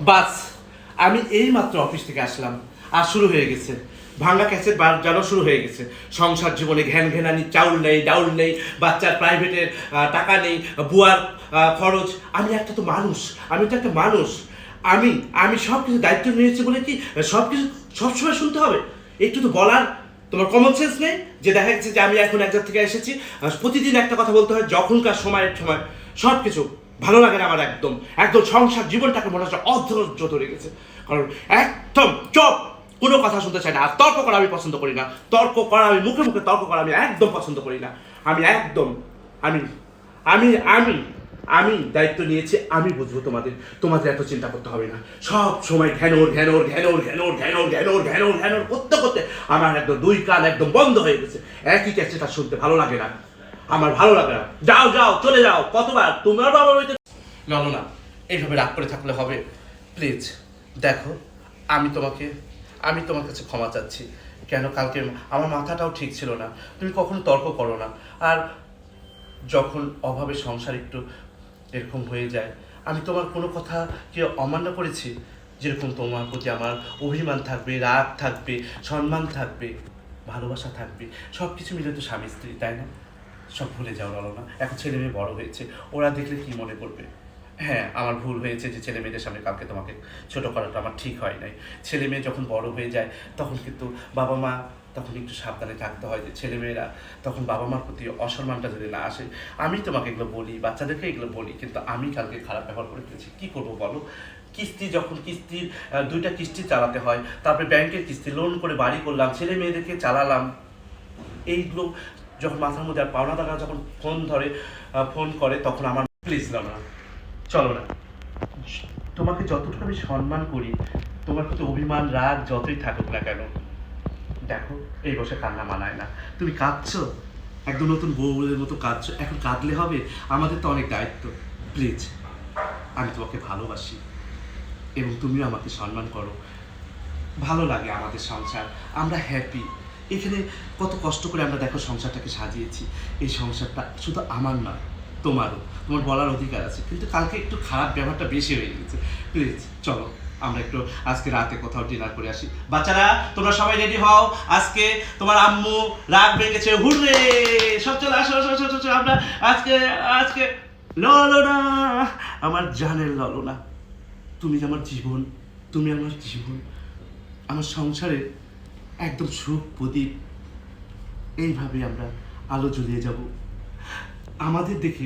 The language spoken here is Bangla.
বাস, আমি এই মাত্র অফিস থেকে আসলাম। আর শুরু হয়ে গেছে। ভাঙ্গা ক্যাসেট বাজানো শুরু হয়ে গেছে। সংসার জীবনে ঘ্যান ঘ্যানানি চাউল নেই, ডাউল নেই, বাচ্চার প্রাইভেটের টাকা নেই, বুয়ার খরচ। আমি একটা তো মানুষ, আমি তো একটা মানুষ। আমি আমি সব কিছু দায়িত্ব নিয়েছি বলে কি সব কিছু সবসময় শুনতে হবে? একটু তো বলার। তোমার কমন সেন্স নেই? যে দেখা যাচ্ছে যে আমি এখন এক থেকে এসেছি। প্রতিদিন একটা কথা বলতে হয়, যখনকার সময়ের সময়। সব কিছু ভালো লাগে না আমার একদম। একদম সংসার জীবনটাকে মনে হচ্ছে অধৈর্য ধরে গেছে কারণ একদম চপ, কোনো কথা শুনতে চাই না। আর তর্ক করা আমি পছন্দ করি না। তর্ক করা আমি, মুখে মুখে তর্ক করা আমি একদম পছন্দ করি না। আমি একদম, আমি আমি আমি আমি দায়িত্ব নিয়েছি, আমি বুঝব তোমাদের তোমাদের এত চিন্তা করতে হবে না। সব সময় ঘ্যানোর ঘ্যানোর ঘ্যানোর ঘ্যানোর ঘ্যানোর ঘ্যানোর ঘ্যানোর ঘ্যানোর করতে করতে আমার একদম দুই কান একদম বন্ধ হয়ে গেছে। একই ক্যাসেটা শুনতে ভালো লাগে না। আমার ভালো লাগে না। যাও যাও, চলে যাও। কতবার? তোমার বাবা হইতে ললো না এইভাবে রাগ করে থাকলে হবে। প্লিজ, দেখো, আমি তোমাকে আমি তোমার কাছে ক্ষমা চাচ্ছি। কেন কালকে আমার মাথাটাও ঠিক ছিল না। তুমি কখনো তর্ক করো না। আর যখন অভাবে সংসার একটু এরকম হয়ে যায়, আমি তোমার কোনো কথা কি অমান্য করেছি? যেরকম তোমার প্রতি আমার অভিমান থাকবে, রাগ থাকবে, সম্মান থাকবে, ভালোবাসা থাকবে সব কিছু মিলে তো স্বামী স্ত্রী তাই না? সব ভুলে যাও বলো না এখন ছেলে মেয়ে বড় হয়েছে। ওরা দেখলে কি মনে করবে? হ্যাঁ আমার ভুল হয়েছে যে ছেলে মেয়েদের সামনে কালকে তোমাকে ছোট করাটা আমার ঠিক হয় নাই। ছেলে মেয়ে যখন বড় হয়ে যায়, তখন কিন্তু বাবা মা তখন একটু সাবধানে থাকতে হয় যে ছেলেমেয়েরা তখন বাবা মার প্রতি অসম্মানটা যদি না আসে, আমি তোমাকে এগুলো বলি, বাচ্চাদেরকে এগুলো বলি, কিন্তু আমি কালকে খারাপ ব্যবহার করে ফেলেছি। কী করব বলো? কিস্তি যখন কিস্তির দুইটা কিস্তি চালাতে হয়, তারপরে ব্যাংকের কিস্তি লোন করে বাড়ি করলাম, ছেলে মেয়েদেরকে চালালাম, এইগুলো যখন মাথার মধ্যে আর পাওনা টাকা যখন ফোন ধরে ফোন করে, তখন আমার প্লিজ না। চলো না। তোমাকে যতটুকু আমি সম্মান করি, তোমার প্রতি অভিমান, রাগ যতই থাকুক না কেন, দেখো, এই বসে কান্না মানায় না। তুমি কাঁদছো? একদম নতুন বউদের মতো কাঁদছো। এখন কাঁদলে হবে? আমাদের তো অনেক দায়িত্ব। প্লিজ আমি তোমাকে ভালোবাসি এবং তুমিও আমাকে সম্মান করো। ভালো লাগে আমাদের সংসার। আমরা হ্যাপি এখানে কত কষ্ট করে আমরা দেখো সংসারটাকে সাজিয়েছি। এই সংসারটা শুধু আমার না তোমারও। তোমার বলার অধিকার আছে। কিন্তু কালকে একটু খারাপ ব্যবহারটা বেশি হয়ে গেছে প্লিজ চলো আমরা একটু আজকে রাতে কোথাও ডিনার করে আসি। বাচ্চারা তোমরা সবাই রেডি হও। আজকে তোমার আম্মু রাগ ভেঙেছে হুররে! সব চলে আসো আসো আসো, আমরা আজকে আজকে ললো না আমার জানের ললো না তুমি আমার জীবন তুমি আমার জীবন। আমার সংসারের একদম সুখ প্রদীপ। এইভাবে আমরা আলো জ্বলিয়ে যাব। আমাদের দেখে